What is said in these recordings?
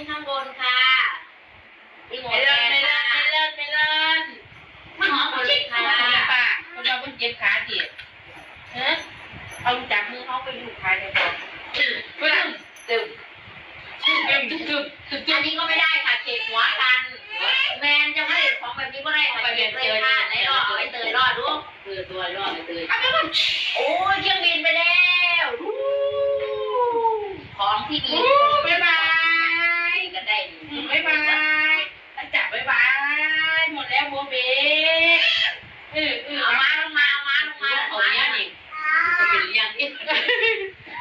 ขึ้นข้างบนค่ะไม่เลินไม่เลินไม่เลินไม่เลิศไม่หอมคนเจ็บขาป้าคนเราคนเจ็บขาเจ็บเฮ้ยเอาจับมือเขาไปอยู่ขาเลยค่ะตึ้มตึ้มตึ้มตึ้มตึ้มอันนี้ก็ไม่ได้ค่ะเจ็บหัวกัน แมนจะไม่เป็นของแบบนี้ก็ได้ไปะเจ็บเลยค่ะในรอดไอเตยรอดลูกเตยตัวรอดไอเตยโอ้ยเครื่องบินไปแล้วของที่ดี หมดแล้วโมเบเออเออเอามาลงมาเอามาลงมาเอาองมาเนี้ยนี่จะเป็นเลี้ยงที่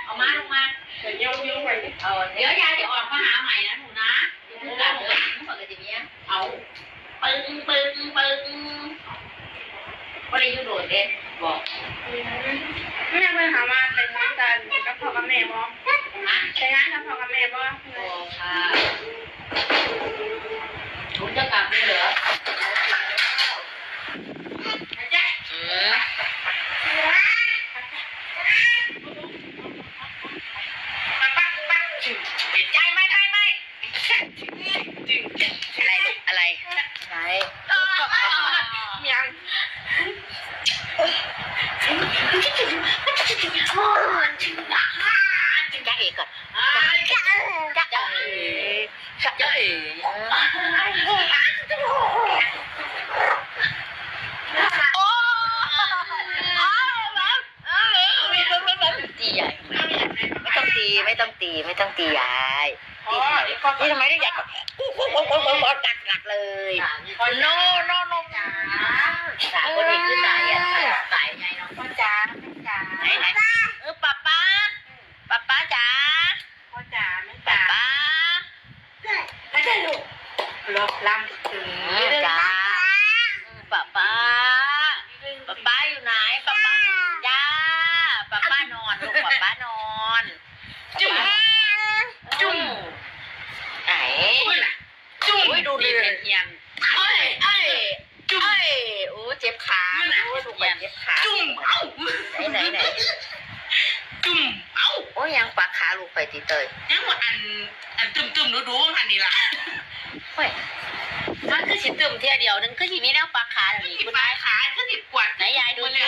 เอามาลงมาเดี๋ยวเยี่ยมเยี่ยมไปเออเดี๋ยวยายจะออกมาหาใหม่นะหนูนะเดี๋ยวกลับเลยเมื่อกี้นี้เอาปึ้งปึ้งปึ้งไม่ได้ยุโดดเด็บอกแม่ไปหามาแต่งงานกันกับพ่อกับแม่บ่นะแต่งานกับพ่อกับแม่บ่บอกค่ะหนูจะกลับเลยเหรอ อืม ใจไม่ไม่ไม่ อะไรลูกอะไร ไหน ยัง จ้าเอกก่อนจ้าจ้าเอ๋จ้าเอ๋ตีใหญ่ไม่ต้องตีไม่ ต้องตีไม่ต้องตียายอ๋ออีกคนนี่ทำไมได้ใหญ่กว่ากัดกัดเลย โนโนโน จ๋าสาวคนนี้คือสายอะสายไงน้อง พ่อจ๋าแม่จ๋า ไหนไหนเออป้าป้าป้าป้าจ๋า พ่อจ๋าแม่ ป้า จ๋า ป้า ไม่ได้ลูกรอลำถึง จ๋าป้าป้าป้าป้าอยู่ไหนป้าป้าจ้าป้าป้านอนลูกป้าป้านอน จุ่มจุ่ม ไหน จุ่ม อุ้ย ดูดีเป็นเทียนเอ้ยเอ้ยจุ่มเอ้ยโอ้เจ็บขาโอ้ดูไปเจ็บขาจุ่มเอ้าไหนไหนไหนจุ่มเอ้าโอ้ยังปลาขาลูกไปตีเตยยังว่าอันอันตึมตึมดูดูอันนี้ล่ะเฮ้ยมันคือสิตึมเทียเดียวนึงคือสิมีแนวปลาขาแบบนี้ที่คุณปลายขาก็ติดกวาดไหนยายดูสิ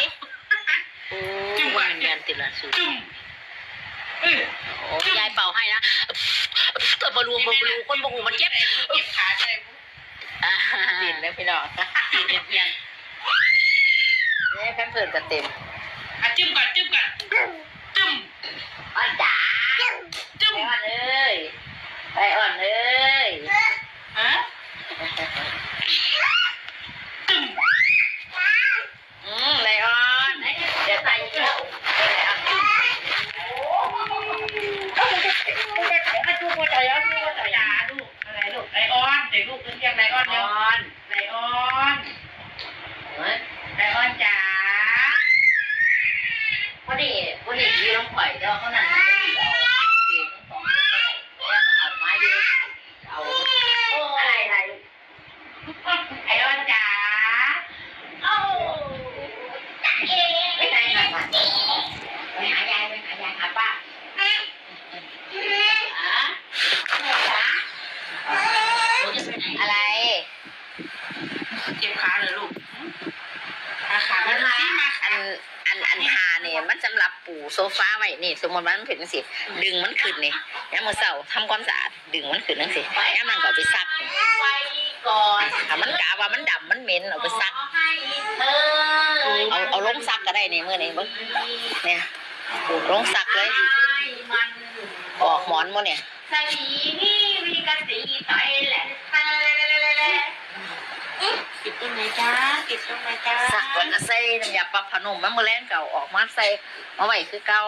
โอ้จุ่มมันเงินติดละสูจุ่มเออโอ้ยายเป่าให้นะ เติมบอลูบอลูคนบหูมันเจ็บเจ็บขาใช่อ่าดินนะพี่น้องดินเพียนเนี่ยแพมเพิร์ดจะเต็มอะจุ่มก่อนจุ่มก่อนจุ่มอ่อนจ๋าจุ่มไออ่อนเอ้ยไออ่อนเอ้ยฮะจุ่ม อืมไลออนเดี๋ยวใส่เยอะไลออน จุ่มใจอะจุ่มใจอะลูกอะไรลูกไลออนเด็กลูกเรียกไลออน อ เร็ว อน ไลออนไลออนจ๋า วันนี้วันนี้ยืนน้องข่อยเด้อเขานั่งอยู่เอาสองคนเลยแล้วเอาไม้ดูเอาโอ้อะไรอะไร ไลออนจ๋า โอ้ไม่ได้ค่ะไปหายายไปหายายหาป้าอะแม่จ๋าหนูจะไปไหน อะไร เจ็บขาเลยลูกขาขามันมามา อัน อันนหาเนี่ยมันสำหรับปูโซฟาไว้นี่ สมมติว่ามันเป็นสิดึงมันขึ้นนี่ยามมื้อเช้าทำความสะอาดดึงมันขึ้นจังซี่ยามนั้นก็เอาไปซักนี่ไว้ก่อนถ้ามันกะว่ามันดำมันเหม็นเอาไปซักให้เธอเอาเอาลงซักก็ได้นี่มื้อนี้เบิ่งเนี่ยลงซักเลยมันออกหมอนบ่เนี่ย สวีนี่มีกระสีไปแหละติดตรงไหนจ้าติดตรงไหนจ้าซักแล้วก็ใส่น้ำยาปรับผ้านุ่มมันมื้อแรงก็เอาออกมาใส่มาไว้คือเก่า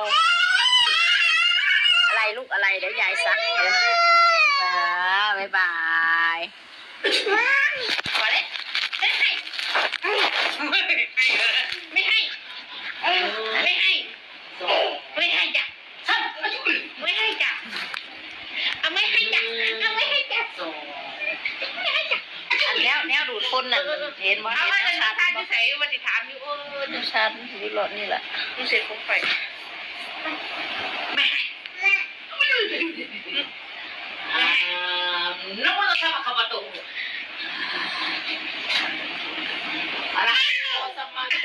อะไรลูกอะไรเดี๋ยวยายซักเด้อบ๊ายบายพอเลยไม่ให้ไม่ให้ไม่ให้ไม่ให้จ้ะไม่ให้จ้ะเอาไม่ให้จ้ะเอาไม่ให้จ้ะ อันแนวแนว ดูดคนน่ะเห็นบ่เอาเห็นไว้แนแล้ววชาชาร์ติจบ่จะใส่วันที่ถามอยู่เออแนวชาร์จอยู่รถนี่แหละดูเสร็จผมไปไม่ให้ไม่ดูไม่ให้น้องว่าจะทำกับประตูอะไรไม่มาไม่ใ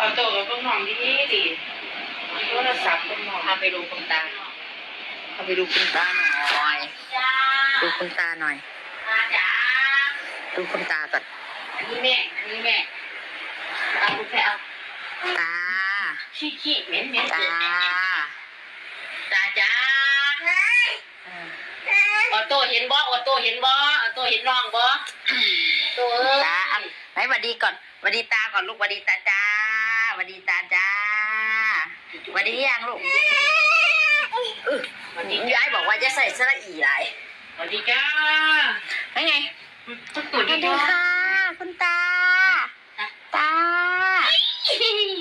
ดีดีโทรศัพท์เป็นหมอพาไปดูคุณตาเอาไปดูคุณตาหน่อยจ้าดูคุณตาหน่อยมาจ้าดูคุณตาก่อนอันนี้แม่อันนี้แม่เอาลูกแพรเอาตาขี้ขี้เหม็นเหม็นตาตาจ้าออโต้เห็นบ่ออโต้เห็นบ่ออโต้เห็นน้องบ่ตัวเอ้ยตาอะไหนหวัดดีก่อนหวัดดีตาก่อนลูกหวัดดีตาจ้าห วัดดีตาจ้าหวัดดียังลูกอื้อวันนี้ยายบอกว่าจะใส่สระอีหลายวันนี้จ้าไงไงตุ๊กสวัสดีค่ะ คุณตา ตา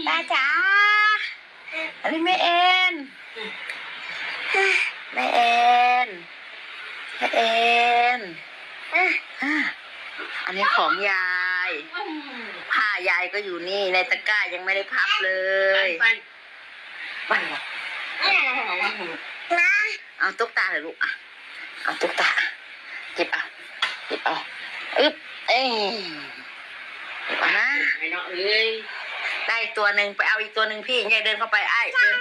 ตาจ๋าอันนี้แม่เอ็นแม่เอ็นแม่เอ็นอะอันนี้ของยาย ผ้ายายก็อยู่นี่ในตะกร้ายังไม่ได้พับเลปัยนปันมันเหรอเอาตุ๊กตาเลยลูกอะเอาตุ๊กตาเก็บเอาเก็บเอาอึ๊บเอ้ยเก็บเอานะไอ้น้องเอ้ยได้อีกตัวหนึ่งไปเอาอีกตัวหนึ่งพี่ยายเดินเข้าไปไอ้ายเดิน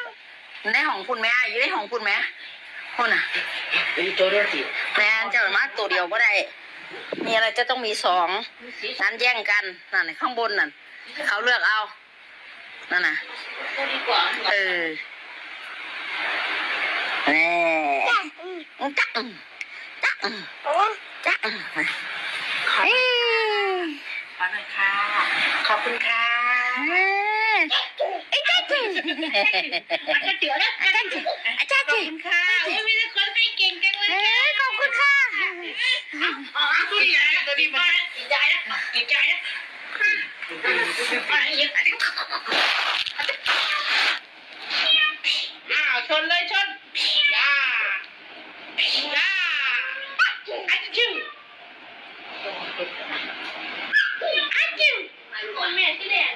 ในห้องคุณไหมไอ้ายอยู่ในห้องคุณไหมคุณอะเป็นตัวเดียวสิแม่นเจ้ามาตัวเดียวก็ได้ มีอะไรจะต้องมีสองนั้นแย่งกันนั่นน่ะข้างบนนั่นเขาเลือกเอา นั่นน่ะตัวดีกว่าเออแน่จ๊ะจ๊ะจ๊ะจ๊ะเอ้ยขอหน่อยค่ะ ขอบคุณค่ะไอ้จ๊ะจ๊ะอาจารย์เจือนะอาจารย์อาจารย์ขอบคุณค่ะโอ้ยมีแต่คนให้เก่งจังเลยเอ้ยขอบคุณค่ะ อ๋อตัวใหญ่ตัวดีมากดีใจนะดีใจนะอะไรอย่างเงี้ยอ้าวชนเลยชนย่าย่าอัจจุอัจจุแม่ที่แดง